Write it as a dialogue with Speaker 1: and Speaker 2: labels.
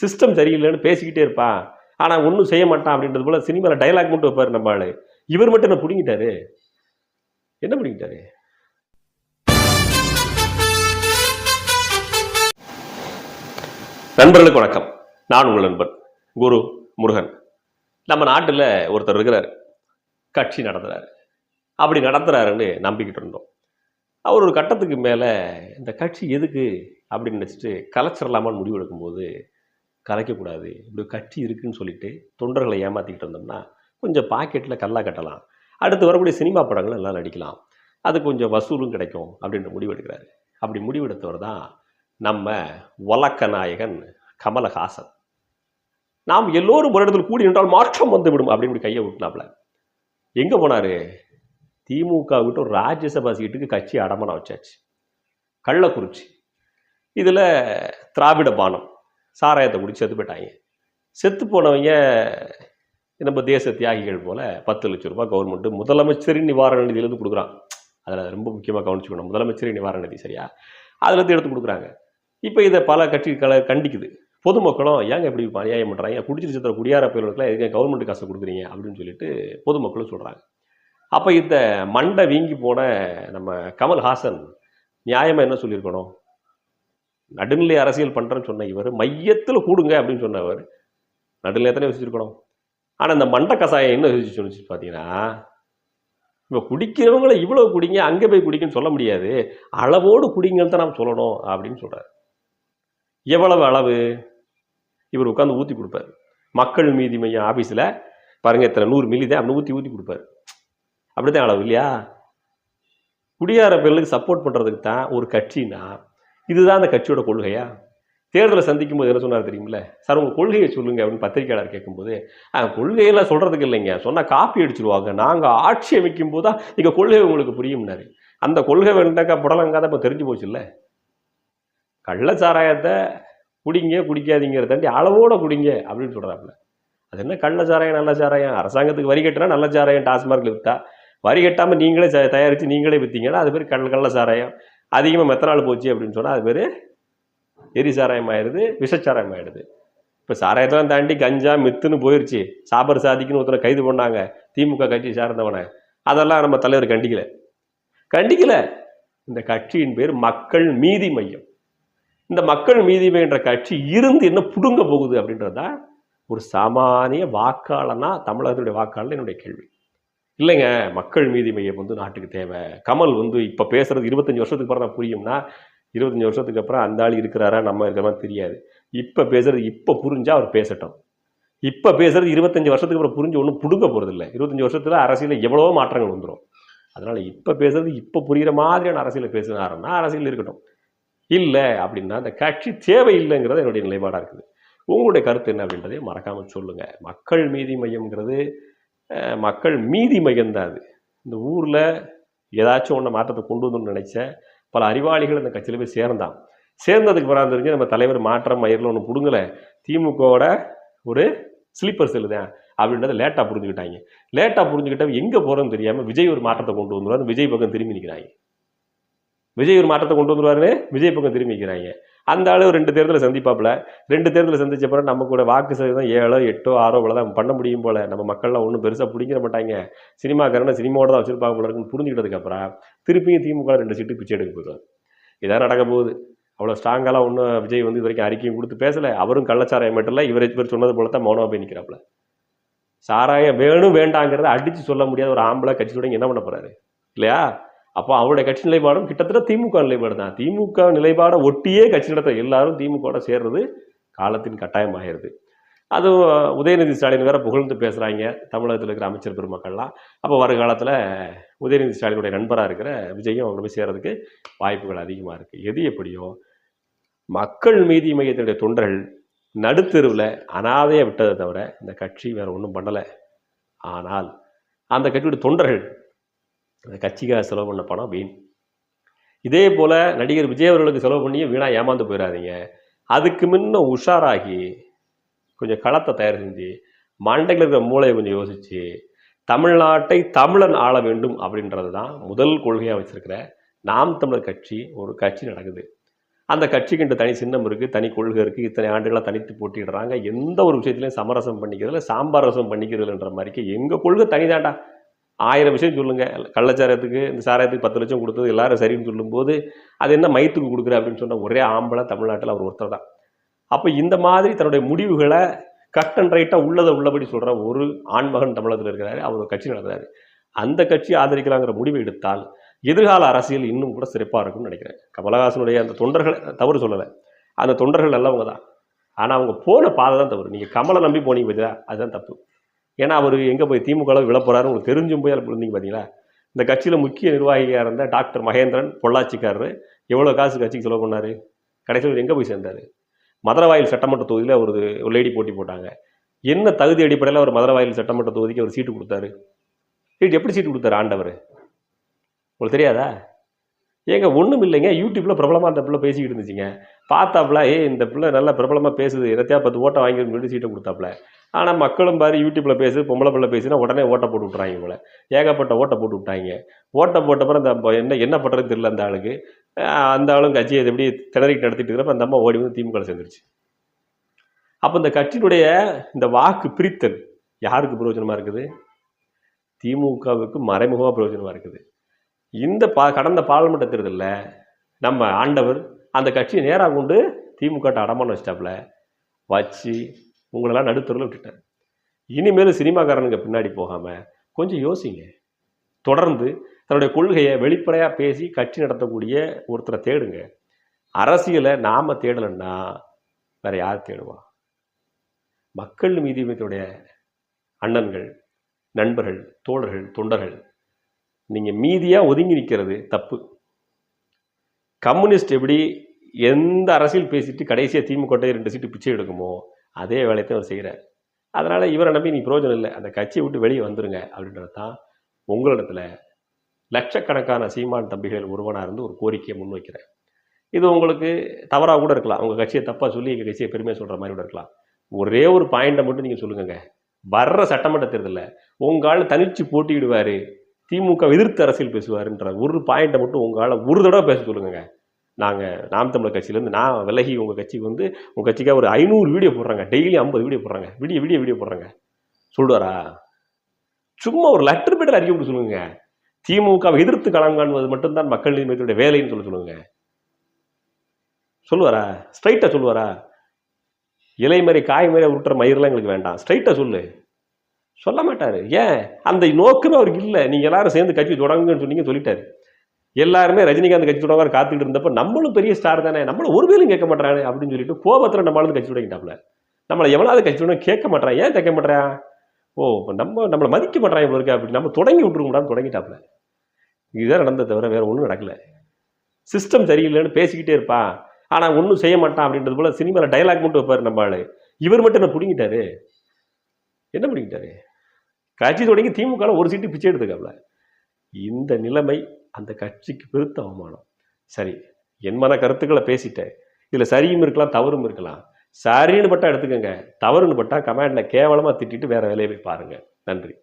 Speaker 1: System சரியில்லைன்னு பேசிக்கிட்டே இருப்பான் ஆனால் ஒன்றும் செய்ய மாட்டான் அப்படின்றது போல சினிமாவில் டைலாக் மட்டும் வைப்பார் நம்ம ஆள். இவர் மட்டும் என்ன பிடிங்கிட்டாரு? என்ன பிடிங்கிட்டாரு? நண்பர்களுக்கு வணக்கம். நான் உங்கள் நண்பன் குரு முருகன். நம்ம நாட்டில் ஒருத்தர் இருக்கிறார். கட்சி நடத்துகிறாரு அப்படி நடத்துகிறாருன்னு நம்பிக்கிட்டு இருந்தோம். அவர் ஒரு கட்டத்துக்கு மேலே இந்த கட்சி எதுக்கு? அப்படின்னு நினச்சிட்டு கலைச்சிடலாமான்னு முடிவு எடுக்கும்போது கலைக்கக்கூடாது. இப்படி கட்சி இருக்குன்னு சொல்லிட்டு தொண்டர்களை ஏமாற்றிக்கிட்டு இருந்தோம்னா கொஞ்சம் பாக்கெட்டில் கல்லா கட்டலாம். அடுத்து வரக்கூடிய சினிமா படங்கள் எல்லாம் நடிக்கலாம். அது கொஞ்சம் வசூலும் கிடைக்கும் அப்படின்ற முடிவெடுக்கிறாரு. அப்படி முடிவெடுத்தவர் தான் நம்ம வழக்க நாயகன் கமலஹாசன். நாம் எல்லோரும் ஒரு இடத்துல கூடி நின்றால் மாற்றம் வந்துவிடும் அப்படின்னு இப்படி கையை விட்டுனாப்ல எங்கே போனார்? திமுக விட்டு ராஜ்யசபா சீட்டுக்கு கட்சி அடமானம் வச்சாச்சு. கள்ளக்குறிச்சி. இதில் திராவிட பானம். சாராயத்தை குடிச்சு செத்து போயிட்டாங்க. செத்து போனவங்க நம்ம தேச தியாகிகள் போல் பத்து லட்ச ரூபாய் கவர்மெண்ட்டு முதலமைச்சரின் நிவாரண நிதியிலேருந்து கொடுக்குறான். அதில் ரொம்ப முக்கியமாக கவனிச்சுக்கணும். முதலமைச்சரின் நிவாரண நிதி சரியா? அதுலேருந்து எடுத்து கொடுக்குறாங்க. இப்போ இதை பல கட்சிகளை கண்டிக்குது. பொதுமக்களும் ஏங்க இப்படி அநியாயம் பண்ணுறாங்க குடிச்சிட்டு சித்திர குடியார பயிர்களுக்குலாம் எதுக்கு கவர்மெண்ட் காசு கொடுக்குறீங்க? அப்படின்னு சொல்லிட்டு பொதுமக்களும் சொல்கிறாங்க அப்போ இந்த மண்டை வீங்கி போன நம்ம கமல்ஹாசன் நியாயமாக என்ன சொல்லியிருக்கணும்? நடுநிலை அரசியல் பண்ணுறேன்னு சொன்ன இவர் மையத்தில் கூடுங்க அப்படின்னு சொன்னவர் நடுநிலை எத்தனை யோசிச்சிருக்கணும்? ஆனால் இந்த மண்டை கசாயம் என்ன யோசிச்சு சொல்லிச்சு பார்த்தீங்கன்னா இப்போ குடிக்கிறவங்கள இவ்வளோ குடிங்க அங்கே போய் குடிங்கன்னு சொல்ல முடியாது. அளவோடு குடிங்கன்னு தான் நாம் சொல்லணும் அப்படின்னு சொல்கிறார் எவ்வளவு அளவு? இவர் உட்காந்து ஊற்றி கொடுப்பார். மக்கள் மீதி மையம் ஆஃபீஸில் பாருங்கள் இத்தனை நூறு மில்லி தான் அப்படி ஊற்றி ஊற்றி கொடுப்பார். அப்படிதான் அளவு இல்லையா? குடியார பேர்களுக்கு சப்போர்ட் பண்ணுறதுக்கு தான் ஒரு கட்சின்னா இதுதான் அந்த கட்சியோட கொள்கையா? தேர்தலை சந்திக்கும் போது என்ன சொன்னார் தெரியுமில்ல? சார் உங்கள் கொள்கையை சொல்லுங்க அப்படின்னு பத்திரிக்கையாளர் கேட்கும்போது கொள்கையெல்லாம் சொல்கிறதுக்கு இல்லைங்க. சொன்னால் காப்பி அடிச்சிருவாங்க. நாங்கள் ஆட்சி அமைக்கும் போது தான் எங்கள் கொள்கை உங்களுக்கு புரியும்னாரு. அந்த கொள்கை வேண்டாக்கா புடலங்காத இப்போ தெரிஞ்சு போச்சுல்ல? கள்ளச்சாராயத்தை குடிங்க குடிக்காதீங்கிறத தாண்டி அளவோட குடிங்க அப்படின்னு சொல்கிறாப்புல அது என்ன கள்ளச்சாராயம் நல்ல சாராயம்? அரசாங்கத்துக்கு வரி கட்டினா நல்ல சாராயம் டாஸ்மார்க்கில் விற்றா வரி கட்டாமல் நீங்களே தயாரித்து நீங்களே விற்றீங்கன்னா அது பேர் கள்ள கள்ள சாராயம். அதிகமாக மெத்தனால் போச்சு அப்படின்னு சொன்னால் அது பேர் எரி சாராயம் ஆயிடுது விஷச்சாராயம் ஆயிடுது இப்போ சாராயத்தெல்லாம் தாண்டி கஞ்சா மித்துன்னு போயிடுச்சு சாபர் சாதிக்குன்னு ஒருத்தரை கைது பண்ணாங்க. திமுக கட்சி சார்ந்தவனை. அதெல்லாம் நம்ம தலைவர் கண்டிக்கல. கண்டிக்கல. இந்த கட்சியின் பேர் மக்கள் மீதி மையம். இந்த மக்கள் மீதி மையன்ற கட்சி இருந்து என்ன புடுங்க போகுது அப்படின்றதா ஒரு சாமானிய வாக்காளனா தமிழகத்துடைய வாக்காளன் என்னுடைய கேள்வி. இல்லைங்க மக்கள் மீதி மையம் வந்து நாட்டுக்கு தேவை. கமல் வந்து இப்போ பேசுறது இருபத்தஞ்சி வருஷத்துக்கு அப்புறம் தான் புரியும்னா இருபத்தஞ்சி வருஷத்துக்கு அப்புறம் அந்த ஆள் இருக்கிறாரா நம்ம இருக்கிறமா மாதிரி தெரியாது. இப்போ பேசுறது இப்போ புரிஞ்சால் அவர் பேசட்டும். இப்போ பேசுறது இருபத்தஞ்சி வருஷத்துக்கு அப்புறம் புரிஞ்சு ஒன்றும் புடுங்க போகிறதில்ல இருபத்தஞ்சி வருஷத்தில் அரசியலில் எவ்வளவோ மாற்றங்கள் வந்துடும் அதனால் இப்போ பேசுறது இப்போ புரிகிற மாதிரியான அரசியலை பேசுனாருன்னா அரசியல் இருக்கட்டும். இல்லை அப்படின்னா அந்த கட்சி தேவையில்லைங்கிறது என்னுடைய நிலைப்பாடாக இருக்குது. உங்களுடைய கருத்து என்ன அப்படின்றதை மறக்காமல் சொல்லுங்கள் மக்கள் மீதி மையம்ங்கிறது மக்கள் மீதி மையம் அது இந்த ஊரில் ஏதாச்சும் ஒன்று மாற்றத்தை கொண்டு வரணும்னு நினச்ச பல அறிவாளிகள் இந்த கட்சியில் போய் சேர்ந்தான் சேர்ந்ததுக்கு பிறகு தெரிஞ்சு நம்ம தலைவர் மாற்றம் மயிரில் ஒன்று பிடுங்கலை. திமுகவோட ஒரு ஸ்லீப்பர் செல்லு தான் அப்படின்றத லேட்டாக புரிஞ்சுக்கிட்டாங்க. லேட்டாக புரிஞ்சுக்கிட்ட எங்கே போகிறோன்னு தெரியாமல் விஜய் ஒரு மாற்றத்தை கொண்டு வந்துடுவார் விஜய் பக்கம் திரும்பி நிற்கிறாங்க விஜய் ஒரு மாற்றத்தை கொண்டு வந்துடுவாருன்னு விஜய் பக்கம் திரும்பி நிற்கிறாங்க அந்த ஆளு ரெண்டு தேர்தலை சந்திப்பாப்புல. ரெண்டு தேர்தலை சந்திச்ச பிறகு நம்ம கூட வாக்கு சதவீதம் ஏழோ எட்டோ ஆறோ இவ்வளோ தான் பண்ண முடியும் போல. நம்ம மக்கள்லாம் ஒன்றும் பெருசாக பிடிக்கிற மாட்டாங்க. சினிமாக்காரனை சினிமாவோட தான் வச்சிருப்பாங்க போல இருக்குன்னு புரிஞ்சுக்கிட்டதுக்கப்புறம் திருப்பியும் திமுக ரெண்டு சீட்டு பிச்சை எடுக்க போயிடுவாங்க இதான் நடக்க போகுது. அவ்வளோ ஸ்ட்ராங்காலாம் ஒன்றும் விஜய் வந்து இது வரைக்கும் அறிக்கையும் கொடுத்து பேசலை. அவரும் கள்ளச்சாராயம் மட்டும் இல்லை இவரை பேர் சொன்னது போல தான் மௌனமாக போய் நிற்கிறாப்புல சாராயம் வேணும் வேண்டாங்கிறத அடித்து சொல்ல முடியாத ஒரு ஆம்பளை கட்சி தொடங்கி என்ன பண்ண போகிறாரு இல்லையா? அப்போ அவருடைய கட்சி நிலைப்பாடும் கிட்டத்தட்ட திமுக நிலைப்பாடு தான். திமுக நிலைப்பாடை ஒட்டியே கட்சி நடத்த எல்லாரும் திமுகவோட சேர்றது காலத்தின் கட்டாயம் அது உதயநிதி ஸ்டாலின் வேற புகழ்ந்து பேசுகிறாங்க தமிழகத்தில் இருக்கிற அமைச்சர் பெருமக்கள்லாம். அப்போ வருங்காலத்தில் உதயநிதி ஸ்டாலினுடைய நண்பராக இருக்கிற விஜயும் அவங்க போய் சேர்றதுக்கு வாய்ப்புகள் அதிகமாக இருக்குது எது எப்படியோ மக்கள் மீதி மையத்தினுடைய தொண்டர்கள் நடுத்தெருவில் அனாதையாக விட்டதை தவிர இந்த கட்சி வேற ஒன்றும் பண்ணலை. ஆனால் அந்த கட்சியுடைய தொண்டர்கள் அந்த கட்சிக்காக செலவு பண்ண பணம் வீண். இதே போல் நடிகர் விஜய் அவர்களுக்கு செலவு பண்ணியும் வீணாக ஏமாந்து போயிடாதீங்க அதுக்கு முன்ன உஷாராகி கொஞ்சம் களத்தை தயார் செஞ்சு மண்டையில் இருக்கிற மூளையை கொஞ்சம் யோசித்து தமிழ்நாட்டை தமிழன் ஆள வேண்டும் அப்படின்றது தான் முதல் கொள்கையாக வச்சுருக்கிற நாம் தமிழர் கட்சி ஒரு கட்சி நடக்குது. அந்த கட்சிக்கு தனி சின்னம் இருக்குது தனி கொள்கை இருக்குது இத்தனை ஆண்டுகளாக தனித்து போட்டிடுறாங்க எந்த ஒரு விஷயத்துலையும் சமரசம் பண்ணிக்கிறதுல சாம்பார் ரசம் பண்ணிக்கிறதுன்ற மாதிரிக்கு எங்கள் கொள்கை தனிதாண்டா ஆயிரம் விஷயம் சொல்லுங்கள் கள்ளச்சாரத்துக்கு இந்த சாராயத்துக்கு பத்து லட்சம் கொடுத்தது எல்லாரும் சரின்னு சொல்லும்போது அது என்ன மயத்துக்கு கொடுக்குற அப்படின்னு சொன்ன ஒரே ஆம்பளை தமிழ்நாட்டில் அவர் ஒருத்தர் தான். அப்போ இந்த மாதிரி தன்னுடைய முடிவுகளை கட் அண்ட் ரைட்டாக உள்ளதை உள்ளபடி சொல்கிற ஒரு ஆண்மகன் தமிழகத்தில் இருக்கிறாரு. அவர் கட்சி நடத்துறாரு. அந்த கட்சி ஆதரிக்கலாங்கிற முடிவை எடுத்தால் எதிர்கால அரசியல் இன்னும் கூட சிறப்பாக இருக்கும்னு நினைக்கிறேன். கமலஹாசனுடைய அந்த தொண்டர்கள் தவறு சொல்லலை. அந்த தொண்டர்கள் நல்லவங்க தான். ஆனால் அவங்க போன பாதை தான் தவறு. நீங்கள் கமலை நம்பி போனீங்க பார்த்தீங்களா அதுதான் தப்பு. ஏன்னா அவர் எங்கே போய் திமுகவில் விழப்போறாரு உங்களுக்கு தெரிஞ்சும் போய் அதில் விழுந்தீங்க பார்த்தீங்களா இந்த கட்சியில் முக்கிய நிர்வாகியாக இருந்த டாக்டர் மகேந்திரன் பொள்ளாச்சிக்காரர் எவ்வளோ காசு கட்சிக்கு செலவு பண்ணார்? கடைசியில் எங்கே போய் சேர்ந்தார்? மதுரவாயில் சட்டமன்ற தொகுதியில் ஒரு ஒரு லேடி போட்டி போட்டாங்க. என்ன தகுதி அடிப்படையில் அவர் மதுரவாயில் சட்டமன்ற தொகுதிக்கு அவர் சீட்டு கொடுத்தாரு? சீட்டு எப்படி சீட்டு கொடுத்தாரு ஆண்டவர்? உங்களுக்கு தெரியாதா? ஏங்க ஒன்றும் இல்லைங்க. யூடியூப்பில் பிரபலமாக அந்த பிள்ளை பேசிக்கிட்டு இருந்துச்சுங்க. பார்த்தாப்புல ஏ இந்த பிள்ளை நல்லா பிரபலமாக பேசுது. இருபத்தியா பத்து ஓட்டை வாங்கி சொல்லி சீட்டை கொடுத்தாப்புல. ஆனால் மக்களும் பாரு யூடியூப்பில் பேசு பொம்பளை பிள்ளை பேசுனா உடனே ஓட்டை போட்டு விட்றாங்க போல ஏகப்பட்ட ஓட்டை போட்டு விட்டாங்க. ஓட்டை போட்டப்பறம் அந்த என்ன என்ன பண்ணுறது தெரியல அந்த ஆளுக்கு. அந்த ஆளும் கட்சியை எப்படி திணறிட்டு நடத்திட்டு இருக்கிறப்ப அந்த அம்மா ஓடி வந்து திமுக சேர்ந்துருச்சு. அப்போ இந்த கட்சியினுடைய இந்த வாக்கு பிரித்தல் யாருக்கு பிரயோஜனமாக இருக்குது? திமுகவுக்கு மறைமுகமாக பிரயோஜனமாக இருக்குது. இந்த பா கடந்த பாராளுமன்ற தேர்தலில் நம்ம ஆண்டவர் அந்த கட்சியை நேராக கொண்டு திமுக அடமான வச்சிட்டாப்புல. வச்சு உங்களெல்லாம் நடுத்தரில் விட்டுட்டேன் இனிமேல் சினிமாக்காரனுங்க பின்னாடி போகாமல் கொஞ்சம் யோசிங்க. தொடர்ந்து தன்னுடைய கொள்கையை வெளிப்படையாக பேசி கட்சி நடத்தக்கூடிய ஒருத்தரை தேடுங்க. அரசியலை நாம் தேடலைன்னா வேறு யார் தேடுவா? மக்கள் மீதியமைத்துடைய அண்ணன்கள் நண்பர்கள் தோழர்கள் தொண்டர்கள் நீங்கள் மீதியாக ஒதுங்கி நிற்கிறது தப்பு. கம்யூனிஸ்ட் எப்படி எந்த அரசியல் பேசிட்டு கடைசியாக திமுக ரெண்டு சீட்டு பிச்சை எடுக்குமோ அதே வேலையை தான் அவர் செய்கிறார் அதனால் இவரை நம்பி நீ பிரயோஜனம் இல்லை. அந்த கட்சியை விட்டு வெளியே வந்துருங்க அப்படின்றது தான் உங்களிடத்துல லட்சக்கணக்கான சீமான் தம்பிகள் ஒருவனாக இருந்து ஒரு கோரிக்கையை முன்வைக்கிறேன் இது உங்களுக்கு தவறாக கூட இருக்கலாம். உங்கள் கட்சியை தப்பாக சொல்லி எங்கள் கட்சியை பெருமையாக சொல்கிற மாதிரி கூட இருக்கலாம். ஒரே ஒரு பாயிண்ட்டை மட்டும் நீங்கள் சொல்லுங்கங்க. வர்ற சட்டமன்ற தேர்தலில் உங்களால் தனிச்சு போட்டியிடுவார். திமுக எதிர்த்து அரசியல் பேசுவாருன்ற ஒரு பாயிண்ட்டை மட்டும் உங்களால் ஒரு தடவை பேச சொல்லுங்க நாங்கள் நாம் தமிழர் கட்சியிலேருந்து நான் விலகி உங்கள் கட்சிக்கு வந்து உங்கள் கட்சிக்காக ஒரு ஐநூறு வீடியோ போடுறாங்க. டெய்லி ஐம்பது வீடியோ போடுறாங்க. வீடியோ வீடியோ வீடியோ போடுறாங்க. சொல்லுவாரா? சும்மா ஒரு லெட்டர் பேட்டர் அறிக்கை கொடுத்து சொல்லுங்க. திமுகவை எதிர்த்து களம் காண்பது மட்டும்தான் மக்கள் நீதிமன்றத்துடைய வேலைன்னு சொல்ல சொல்லுங்க. சொல்லுவாரா? ஸ்ட்ரைட்டாக சொல்லுவாரா? இலை மாதிரி காய் மாதிரி உருட்டுற மயிரெல்லாம் எங்களுக்கு வேண்டாம். ஸ்ட்ரைட்டாக சொல்லு. சொல்ல மாட்டார். ஏன்? அந்த நோக்கமே அவருக்கு இல்லை. நீங்கள் எல்லாரும் சேர்ந்து கட்சி தொடங்குன்னு சொன்னீங்க சொல்லிட்டாரு. எல்லாருமே ரஜினிகாந்த் கட்சி தொடங்க காத்துக்கிட்டு இருந்தப்போ நம்மளும் பெரிய ஸ்டார் தானே நம்மளும் ஒரு வேலையும் கேட்க மாட்டானே அப்படின்னு சொல்லிட்டு கோபத்தில் நம்மளால கட்சி தொடங்கிட்டாப்ல நம்மளை எவனாவது கட்சி தொடங்க கேட்க மாட்டான் ஏன் கேட்க மாட்டான் ஓ இப்போ நம்ம நம்மளை மதிக்க மாட்டான் இவ்வளோ இருக்கு அப்படி நம்ம தொடங்கி விட்டுருக்கூடான்னு தொடங்கிட்டாப்ல இதுதான் நடந்த தவிர வேறு ஒன்றும் நடக்கல. சிஸ்டம் சரியில்லைன்னு பேசிக்கிட்டே இருப்பான் ஆனால் ஒன்றும் செய்ய மாட்டான் அப்படின்றது போல் சினிமாவில் டைலாக் மட்டும் வைப்பார் நம்ம ஆள். இவர் மட்டும் என்ன பிடிங்கிட்டாரு? என்ன பிடிங்கிட்டாரு? கட்சி தொடங்கி திமுக ஒரு சீட்டு பிச்சை எடுத்துக்காப்ல இந்த நிலைமை அந்த கட்சிக்கு பெருத்த அவமானம். சரி என் மன கருத்துக்களை பேசிட்டேன். இதில் சரியும் இருக்கலாம் தவறும் இருக்கலாம். சரின்னு பட்டா எடுத்துக்கோங்க. தவறுன்னு பட்டா கமாண்டில் கேவலமாக திட்டிட்டு வேற வேலையை போய் பாருங்க. நன்றி.